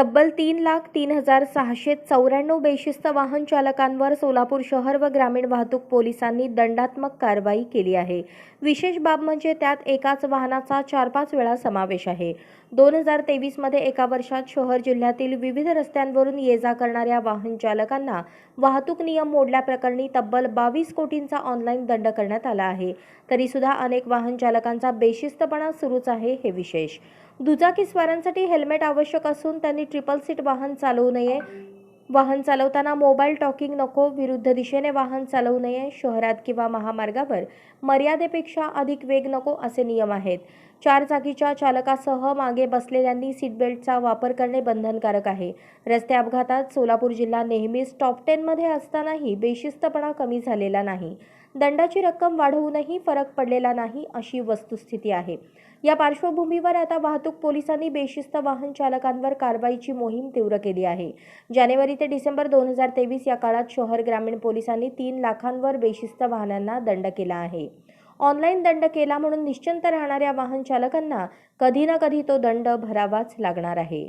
तब्बल तीन लाख तीन हजार सहाशे चौऱ्याण्णव बेशिस्त वाहन चालकांवर सोलापूर शहर व ग्रामीण वाहतूक पोलिसांनी दंडात्मक कारवाई केली आहे. विशेष बाब म्हणजे त्यात एकाच वाहनाचा चार पाच वेळा समावेश आहे. दोन हजार तेवीसमध्ये एका वर्षात शहर जिल्ह्यातील विविध रस्त्यांवरून ये जा करणाऱ्या वाहन चालकांना वाहतूक नियम मोडल्याप्रकरणी तब्बल बावीस कोटींचा ऑनलाईन दंड करण्यात आला आहे. तरीसुद्धा अनेक वाहन चालकांचा बेशिस्तपणा सुरूच आहे हे विशेष. दुचाकी स्वारांसाठी हेल्मेट आवश्यक असून त्यांनी ट्रिपल सीट वाहन चालवू नये. वाहन चालवताना मोबाईल टॉकिंग नको विरुद्ध दिशेने वाहन चालवू नये. शहरात किंवा महामार्गावर मर्यादेपेक्षा अधिक वेग नको असे नियम आहेत. चार चाकीच्या चालकासह मागे बसलेल्यांनी सीट बेल्टचा वापर करणे बंधनकारक आहे. रस्ते अपघातात सोलापूर जिल्हा नेहमीच टॉप टेनमध्ये असतानाही बेशिस्तपणा कमी झालेला नाही. दंडाची रक्कम वाढवूनही फरक पडलेला नाही अशी वस्तुस्थिती आहे. या पार्श्वभूमीवर आता वाहतूक पोलिसांनी बेशिस्त वाहन चालकांवर कारवाईची मोहीम तीव्र केली आहे. जानेवारी ते डिसेंबर दोन हजार तेवीस या काळात शहर ग्रामीण पोलिसांनी तीन लाखांवर बेशिस्त वाहनांना दंड केला आहे. ऑनलाईन दंड केला म्हणून निश्चिंत राहणाऱ्या वाहन चालकांना कधी ना कधी तो दंड भरावाच लागणार आहे.